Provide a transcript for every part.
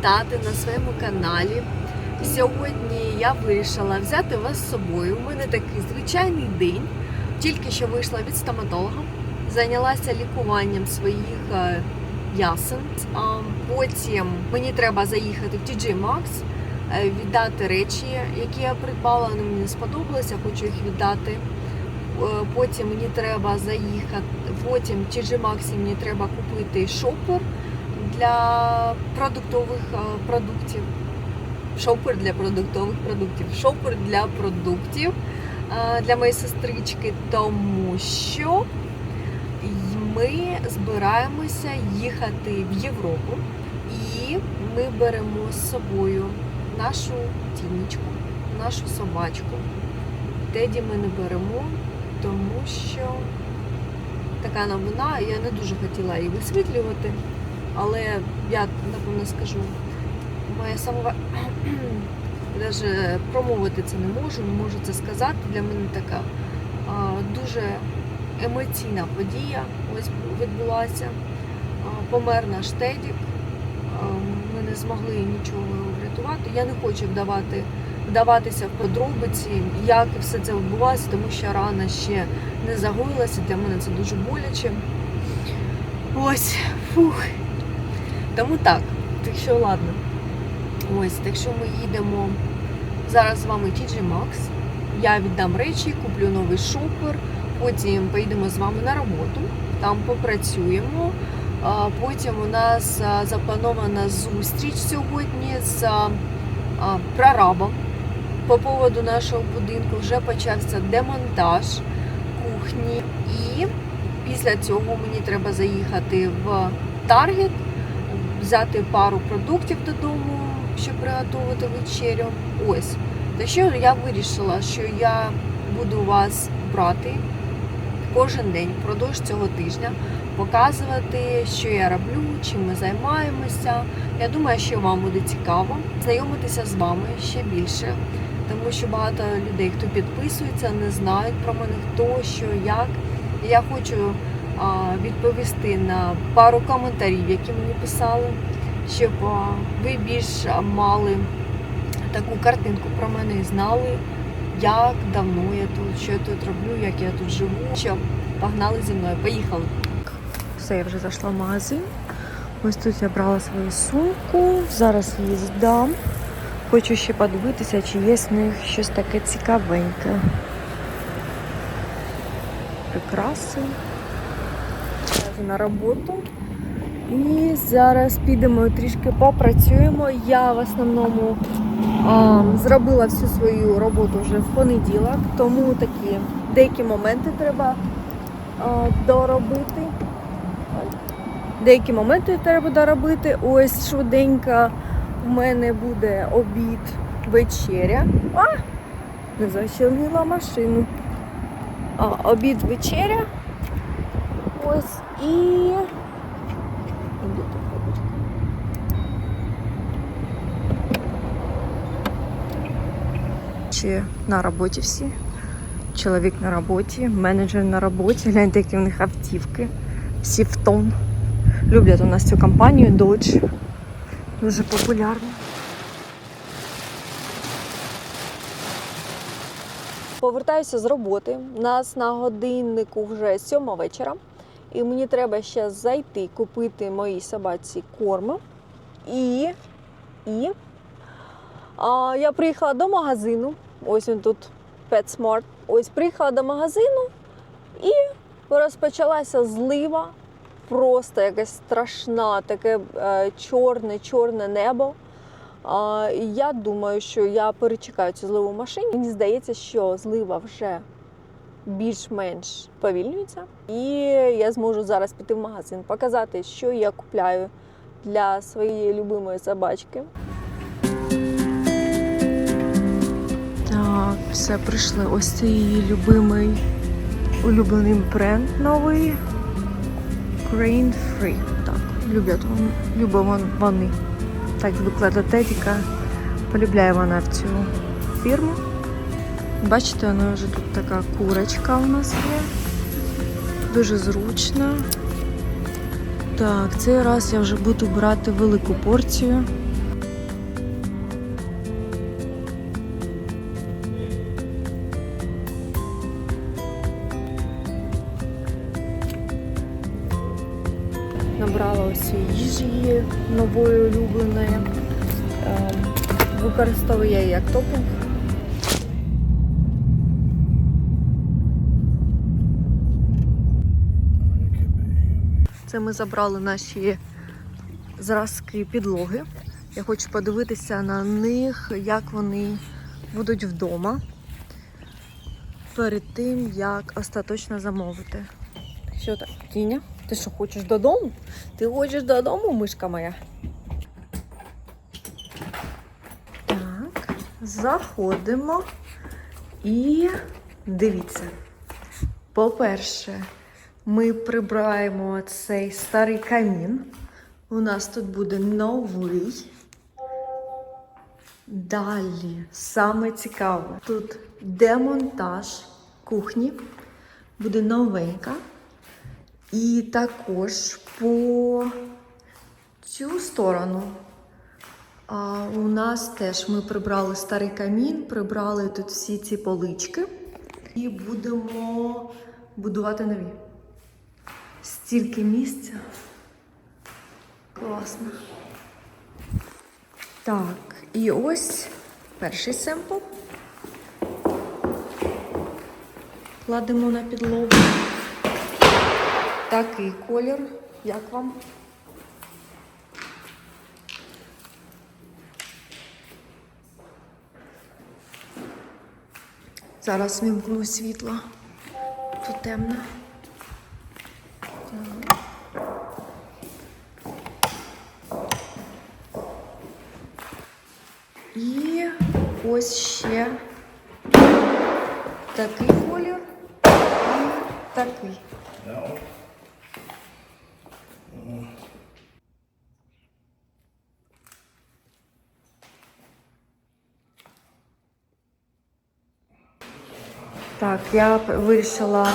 вітати на своєму каналі. Сьогодні я вирішила взяти вас з собою. У мене такий звичайний день. Тільки що вийшла від стоматолога, зайнялася лікуванням своїх е, ясен. Потім мені треба заїхати в TJ Maxx, е, віддати речі, які я придбала. Вони мені сподобалися, хочу їх віддати. Е, Потім мені треба заїхати. Потім в TJ Maxx мені треба купити шопер для продуктових е, продуктів. Шопер для продуктових продуктів. Шопер для продуктів е, для моєї сестрички, тому що ми збираємося їхати в Європу і ми беремо з собою нашу тіночку, нашу собачку. Теді ми не беремо, тому що така новина, я не дуже хотіла її висвітлювати, але я напевно скажу, моя самова навіть промовити це не можу, не можу це сказати. Для мене така а, дуже емоційна подія ось відбулася. А, Помер наш Тедік. Ми не змогли нічого врятувати. Я не хочу вдавати, вдаватися в подробиці, як все це відбувалося, тому що рана ще не загоїлася. Для мене це дуже боляче. Ось, фух. Тому так, так що ладно. Ось, так що ми їдемо зараз з вами TJ Maxx. Я віддам речі, куплю новий шопер, потім поїдемо з вами на роботу, там попрацюємо. Потім у нас запланована зустріч сьогодні з прорабом. По поводу нашого будинку вже почався демонтаж кухні. І після цього мені треба заїхати в Таргет, взяти пару продуктів додому, щоб приготувати вечерю. Ось. Так що я вирішила, що я буду вас брати кожен день впродовж цього тижня, показувати, що я роблю, чим ми займаємося. Я думаю, що вам буде цікаво знайомитися з вами ще більше, тому що багато людей, хто підписується, не знають про мене, хто, що, як. І Я хочу відповісти на пару коментарів, які мені писали, щоб ви більш мали таку картинку про мене і знали, як давно я тут, що я тут роблю, як я тут живу. Що погнали зі мною, поїхали. Все, я вже зайшла в магазин. Ось тут я брала свою сумку. Зараз її здам. Хочу ще подивитися, чи є з них щось таке цікавеньке. Прикраси. Зараз на роботу. І зараз підемо трішки попрацюємо. Я в основному а, зробила всю свою роботу вже в понеділок, тому такі деякі моменти треба а, доробити. Деякі моменти треба доробити. Ось швиденько у мене буде обід вечеря. А! Не защелила машину. А, обід вечеря. Ось і. Чи на роботі всі? Чоловік на роботі, менеджер на роботі. Гляньте, які в них автівки. Всі в тон. Люблять у нас цю компанію Dodge. Дуже популярна. Повертаюся з роботи. У нас на годиннику вже сьома вечора. І мені треба ще зайти купити моїй собаці корм. І, і а, я приїхала до магазину. Ось він тут PetSmart. Ось приїхала до магазину і розпочалася злива. Просто якась страшна, таке е, чорне, чорне небо. Я думаю, що я перечекаю цю зливу в машині. Мені здається, що злива вже більш-менш повільнюється. І я зможу зараз піти в магазин, показати, що я купляю для своєї любимої собачки. Так, все прийшли. Ось це її любимий улюблений бренд новий. Grain Free. Так, люблять вони, вони. Так Тедіка. Полюбляє вона в цю фірму. Бачите, вона вже тут така курочка у нас є. Дуже зручна. Так, цей раз я вже буду брати велику порцію. Набрала ось їжі нової улюбленої. Ем, Використовую я її як топінг. Ми забрали наші зразки підлоги. Я хочу подивитися на них, як вони будуть вдома перед тим, як остаточно замовити. Що так, Тіня? Ти що, хочеш додому? Ти хочеш додому, мишка моя? Так, заходимо і дивіться. По-перше, ми прибираємо цей старий камін. У нас тут буде новий. Далі, саме цікаве, тут демонтаж кухні буде новенька. І також по цю сторону а, у нас теж ми прибрали старий камін, прибрали тут всі ці полички і будемо будувати нові. Стільки місця. Класно. Так, і ось перший семпл. Кладемо на підлогу. Такий колір. Як вам? Зараз вимкну світло. Тут темно. Так. І ось ще такий колір і такий. Так, я вирішила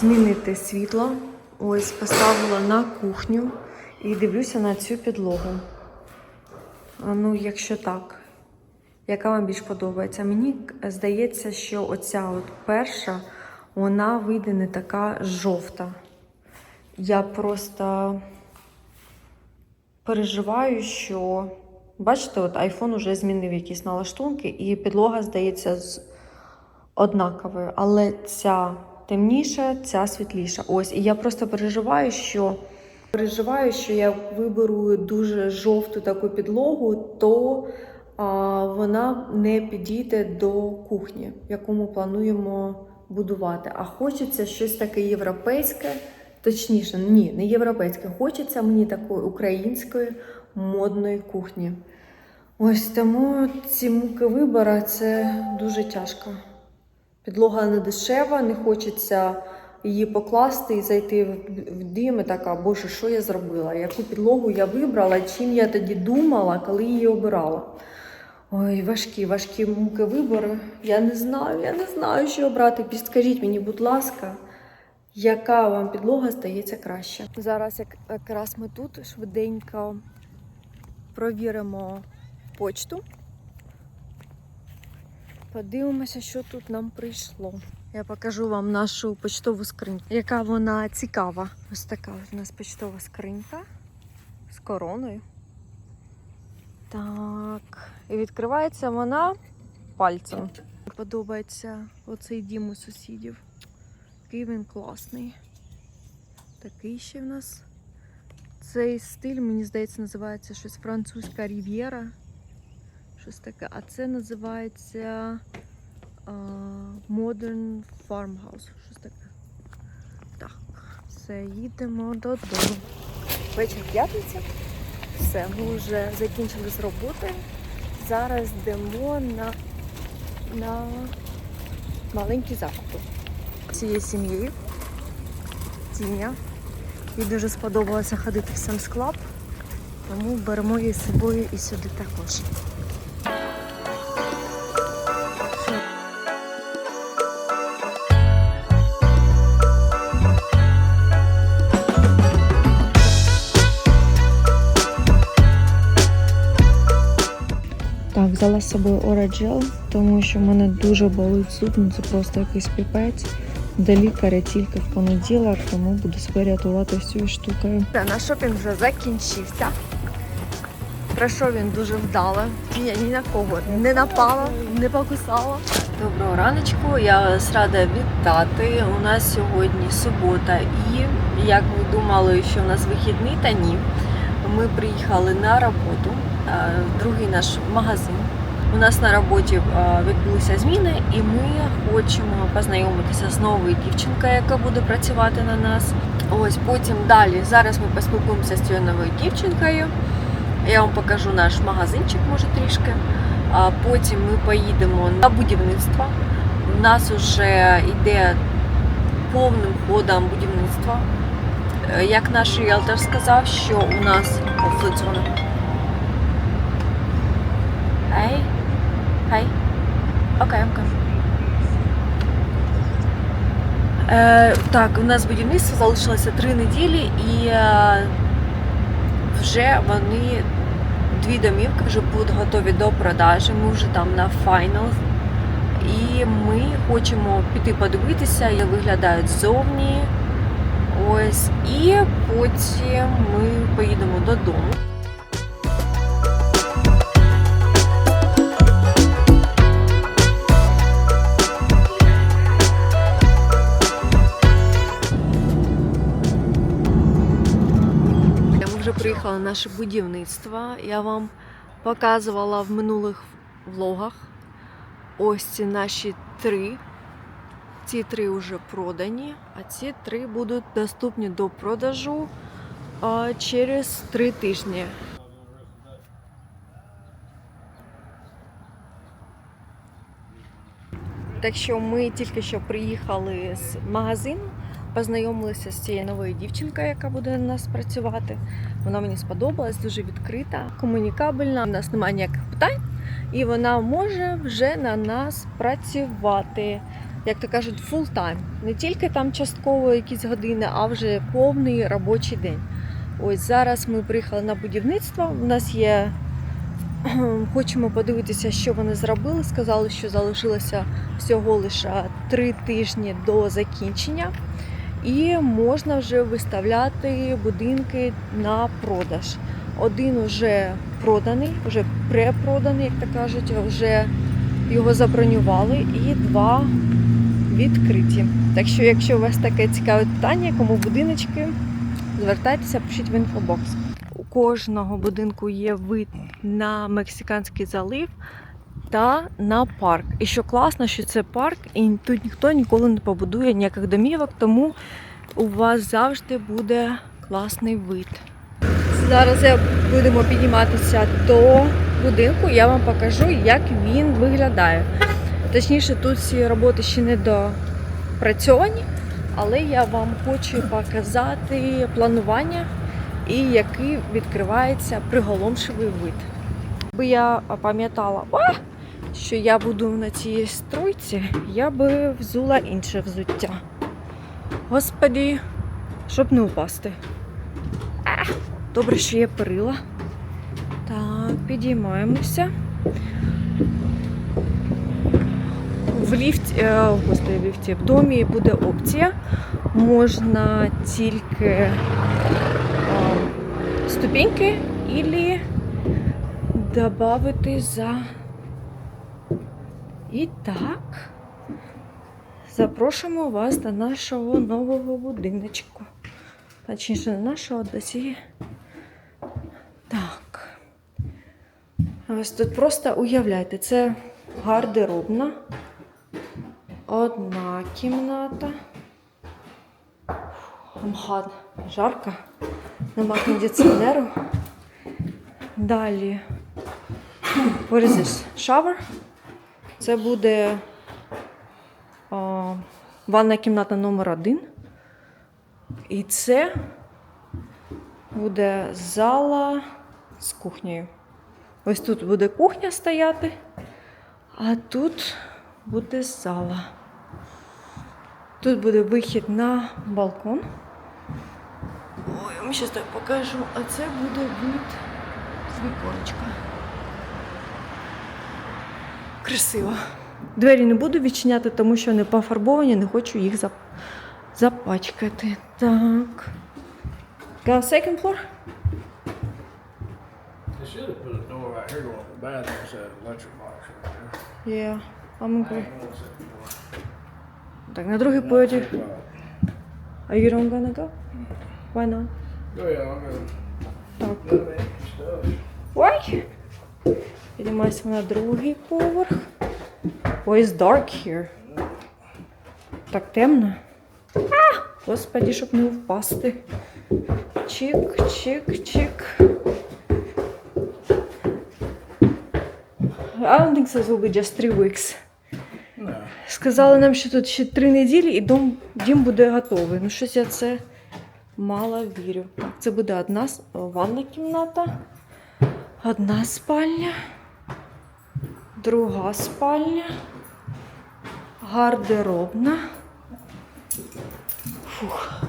змінити світло. Ось поставила на кухню і дивлюся на цю підлогу. Ну, якщо так, яка вам більш подобається? Мені здається, що оця от перша, вона вийде не така жовта. Я просто переживаю, що. Бачите, от iPhone вже змінив якісь налаштунки, і підлога здається з однаковою. Але ця темніша, ця світліша. Ось, і я просто переживаю, що переживаю, що я виберу дуже жовту таку підлогу, то вона не підійде до кухні, яку ми плануємо будувати. А хочеться щось таке європейське. Точніше, ні, не європейське. Хочеться мені такої української модної кухні. Ось тому ці муки вибору це дуже тяжко. Підлога не дешева, не хочеться її покласти і зайти в дім і така, боже, що я зробила? Яку підлогу я вибрала, чим я тоді думала, коли її обирала? Ой, важкі, важкі муки вибору. Я не знаю, я не знаю, що обрати. Підскажіть мені, будь ласка, яка вам підлога здається краще? Зараз як якраз ми тут швиденько провіримо почту. Подивимося, що тут нам прийшло. Я покажу вам нашу почтову скриньку, яка вона цікава. Ось така у нас почтова скринька з короною. Так, і відкривається вона пальцем. Подобається оцей дім у сусідів. Який він класний. Такий ще в нас. Цей стиль, мені здається, називається щось французька рів'єра. Щось таке. А це називається а, Modern Farmhouse. Щось таке. Так, все, їдемо додому. Вечір п'ятниця. Все, ми вже закінчили з роботи. Зараз йдемо на, на маленькі закупи. Цією сім'єю. Тіня. Їй дуже сподобалося ходити в Sam's Club, тому беремо її з собою і сюди також. Взяла з собою Ораджел, тому що в мене дуже болить зуб, ну це просто якийсь піпець. До лікаря тільки в понеділок, тому буду себе рятувати з цією штукою. Наш шопінг вже закінчився. Пройшов він дуже вдало. Я ні на кого не напала, не покусала. Доброго раночку, я вас рада вітати. У нас сьогодні субота, і як ви думали, що у нас вихідний, та ні. Ми приїхали на роботу, другий наш магазин. У нас на роботі відбулися зміни, і ми хочемо познайомитися з новою дівчинкою, яка буде працювати на нас. Ось потім далі. Зараз ми поспілкуємося з цією новою дівчинкою. Я вам покажу наш магазинчик, може трішки. А потім ми поїдемо на будівництво. У нас вже йде повним ходом будівництво. Е, Як наш ріелтор сказав, що у нас О, Окей, окей. Е, так, у нас будівництво залишилося три неділі і е, вже вони дві домівки вже будуть готові до продажі. Ми вже там на файнал. І ми хочемо піти подивитися, як виглядають ззовні. Ось, і потім ми поїдемо додому. Наше будівництво. Я вам показувала в минулих влогах. Ось ці наші три. Ці три вже продані, а ці три будуть доступні до продажу через три тижні. Так що ми тільки що приїхали з магазину, познайомилися з цією новою дівчинкою, яка буде на нас працювати. Вона мені сподобалась, дуже відкрита, комунікабельна. У нас немає ніяких питань, і вона може вже на нас працювати як то кажуть, time. Не тільки там частково якісь години, а вже повний робочий день. Ось зараз ми приїхали на будівництво. У нас є. Хочемо подивитися, що вони зробили. Сказали, що залишилося всього лише три тижні до закінчення, і можна вже виставляти будинки на продаж. Один уже проданий, вже препроданий, як то кажуть, вже його забронювали, і два відкриті. Так що, якщо у вас таке цікаве питання, кому будиночки, звертайтеся, пишіть в інфобокс. У кожного будинку є вид на Мексиканський залив та на парк. І що класно, що це парк, і тут ніхто ніколи не побудує ніяких домівок, тому у вас завжди буде класний вид. Зараз будемо підніматися до будинку, я вам покажу, як він виглядає. Точніше, тут всі роботи ще не допрацьовані, але я вам хочу показати планування і який відкривається приголомшивий вид. Якби я пам'ятала, що я буду на цій стройці, я би взула інше взуття. Господі, щоб не упасти. Добре, що є перила. Так, підіймаємося. В ліфті, е, господи, в ліфті, в домі буде опція. Можна тільки ступеньки і додати за. І так, запрошуємо вас до нашого нового будиночку. Точніше, не нашого, до цієї. Так. Ось тут просто уявляйте, це гардеробна. Одна кімната. Мхат, жарко, нема кондиціонеру. Далі порізиш шавер. Це буде а, ванна кімната номер один. І це буде зала з кухнею. Ось тут буде кухня стояти, а тут буде зала. Тут буде вихід на балкон. Ой, я вам зараз так покажу, а це буде вид з віконечка. Красиво. Двері не буду відчиняти, тому що вони пофарбовані, не хочу їх зап... запачкати. Так. Got a second floor? They should have put a door right here going to the bathroom instead of electric box right there. Yeah, I'm I good. ain't gonna set the door. Так, на другий Not поверх. too bad. Are you don't gonna go? Why not? Oh yeah, I'm gonna. Так. Let Піднімаємося на другий поверх. Ой, it's dark here. Так темно. А! Господи, щоб не впасти. Чик, чик, чик. I don't think it will be just three weeks. No. Сказали нам, що тут ще три неділі і дом, дім буде готовий. Ну, щось я це мало вірю. Так, це буде одна ванна кімната, одна спальня, друга спальня, гардеробна. Фух.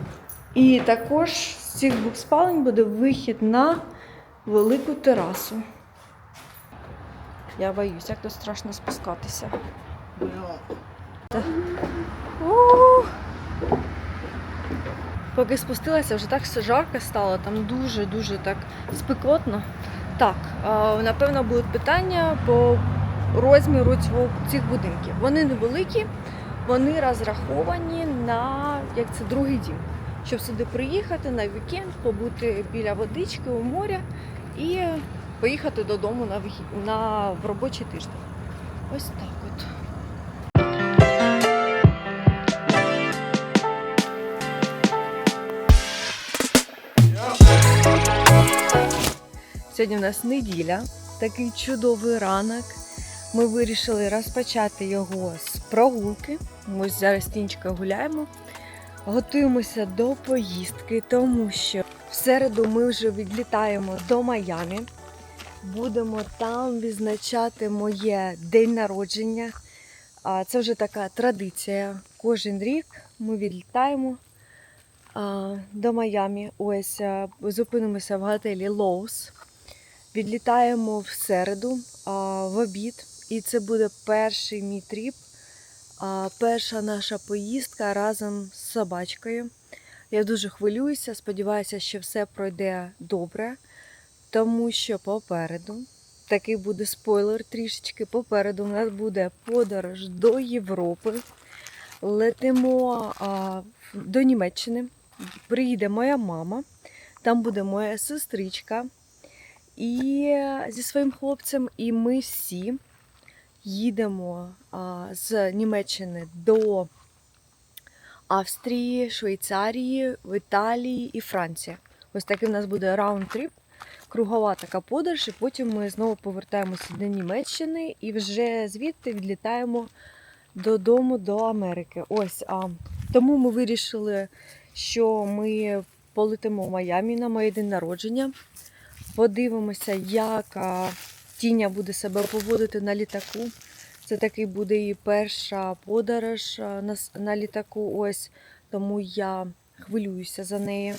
І також з цих двох спалень буде вихід на велику терасу. Я боюсь, як тут страшно спускатися. Поки спустилася, вже так все жарко стало, там дуже-дуже так спекотно. Так, напевно, будуть питання по розміру цього, цих будинків. Вони невеликі, вони розраховані на як це другий дім. Щоб сюди приїхати на вікенд, побути біля водички у моря і поїхати додому на, на в робочий тиждень. Ось так. Сьогодні у нас неділя, такий чудовий ранок. Ми вирішили розпочати його з прогулки. Ми зараз з гуляємо. Готуємося до поїздки, тому що в середу ми вже відлітаємо до Майамі. Будемо там відзначати моє день народження. Це вже така традиція. Кожен рік ми відлітаємо до Майамі. Ось зупинимося в готелі Lowe's. Відлітаємо в середу в обід, і це буде перший мій тріп, перша наша поїздка разом з собачкою. Я дуже хвилююся, сподіваюся, що все пройде добре, тому що попереду такий буде спойлер трішечки. Попереду у нас буде подорож до Європи. Летимо а, до Німеччини. Приїде моя мама, там буде моя сестричка і зі своїм хлопцем, і ми всі їдемо з Німеччини до Австрії, Швейцарії, Італії і Франції. Ось такий в нас буде раунд-тріп, кругова така подорож, і потім ми знову повертаємося до Німеччини і вже звідти відлітаємо додому до Америки. Ось а тому ми вирішили, що ми полетимо в Майамі на моє день народження. Подивимося, як Тіня буде себе поводити на літаку. Це такий буде її перша подорож на, на літаку. Ось тому я хвилююся за нею,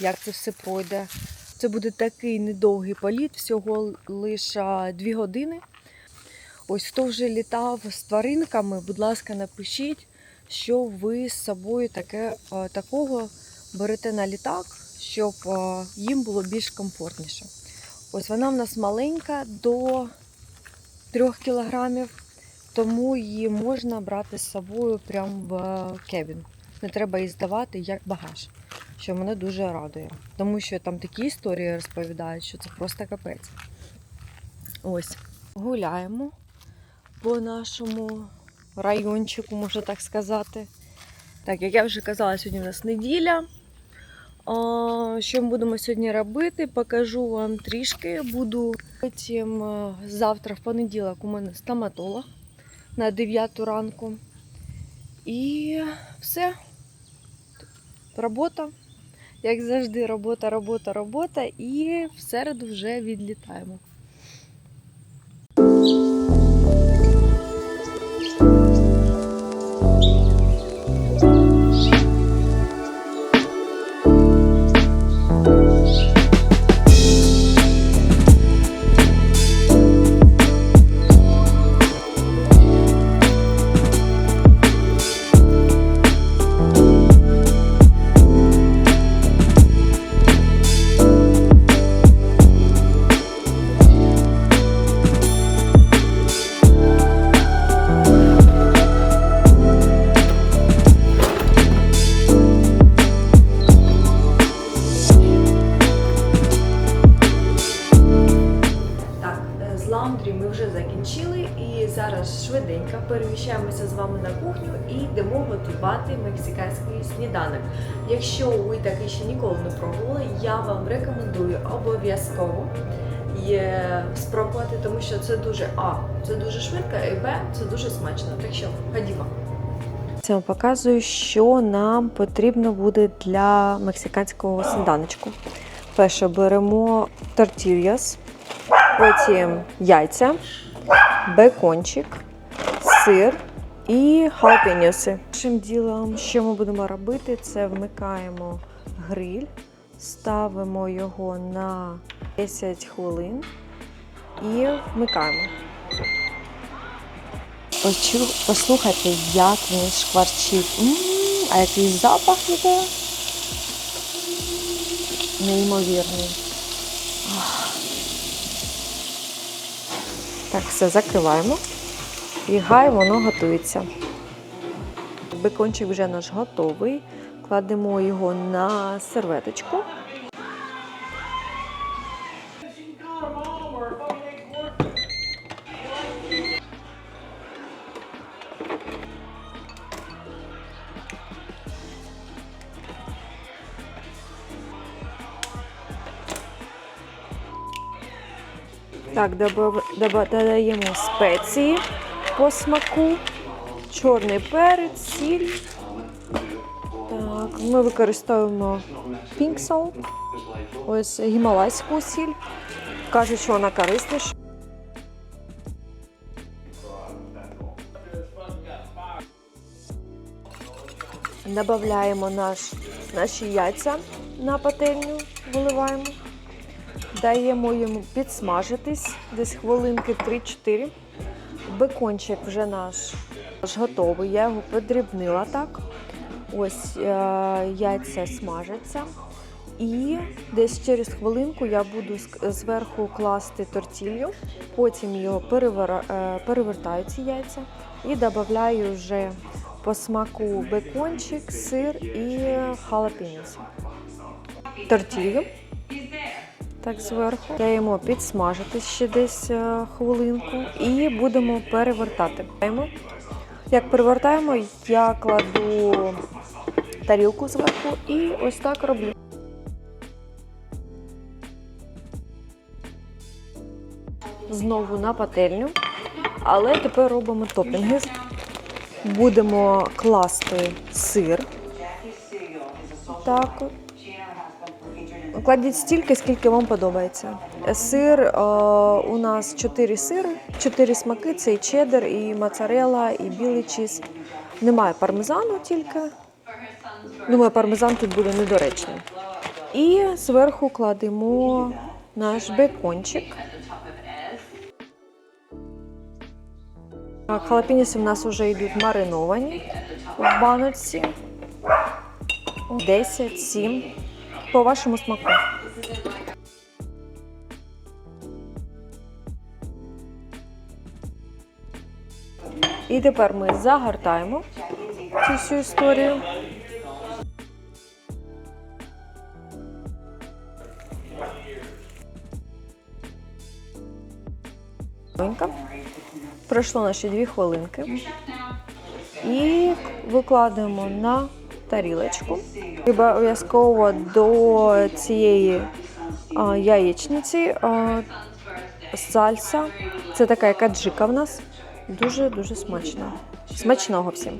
як це все пройде. Це буде такий недовгий політ, всього лише дві години. Ось хто вже літав з тваринками, будь ласка, напишіть, що ви з собою таке, такого берете на літак, щоб їм було більш комфортніше. Ось вона в нас маленька до 3 кілограмів, тому її можна брати з собою прямо в е, кебін. Не треба її здавати як багаж, що мене дуже радує. Тому що там такі історії розповідають, що це просто капець. Ось, гуляємо по нашому райончику, можна так сказати. Так, як я вже казала, сьогодні у нас неділя. Що ми будемо сьогодні робити? Покажу вам трішки. Буду потім е, завтра в понеділок у мене стоматолог на 9 ранку. І все. Робота. Як завжди, робота, робота, робота. І в середу вже відлітаємо. Такий ще ніколи не пробували, я вам рекомендую обов'язково спробувати, тому що це дуже а, це дуже швидко, і б, це дуже смачно. Так що ходімо. Це показую, що нам потрібно буде для мексиканського сніданочку. Перше беремо тортільяс, потім яйця, бекончик, сир і халапеньоси. Першим ділом, що ми будемо робити, це вмикаємо гриль, ставимо його на 10 хвилин і вмикаємо. Послухайте, як він шкварчить. м а який запах іде. Неймовірний. Так, все закриваємо. І хай воно готується. Бекончик вже наш готовий. Кладемо його на серветочку. Так, додаємо спеції по смаку, чорний перець, сіль. Ми використовуємо salt, ось гімалайську сіль. Кажуть, що вона корисніша. Добавляємо наш, наші яйця на пательню, виливаємо. Даємо йому підсмажитись десь хвилинки 3-4. Бекончик вже наш готовий. Я його подрібнила так. Ось е, яйця смажаться. І десь через хвилинку я буду зверху класти тортілью, потім його перевер- перевертаю ці яйця і додаю вже по смаку бекончик, сир і халапеньоси. Тортілью так зверху. Даємо підсмажити ще десь е, хвилинку і будемо перевертати. Як перевертаємо, я кладу тарілку зверху і ось так роблю. Знову на пательню, але тепер робимо топінги. Будемо класти сир. Так. Кладіть стільки, скільки вам подобається. Сир е, у нас 4 сири, 4 смаки: це і чеддер, і моцарелла, і білий чіз. Немає пармезану тільки. Думаю, пармезан тут буде недоречним. І зверху кладемо наш бекончик. Халапініси в нас вже йдуть мариновані в баночці. 10, 7 по вашому смаку. І тепер ми загортаємо цю всю історію. Хвилинка. Пройшло наші дві хвилинки. І викладаємо на тарілочку. Обов'язково до цієї а, яєчниці а, сальса. Це така яка джика в нас. Дуже-дуже смачна. Смачного всім.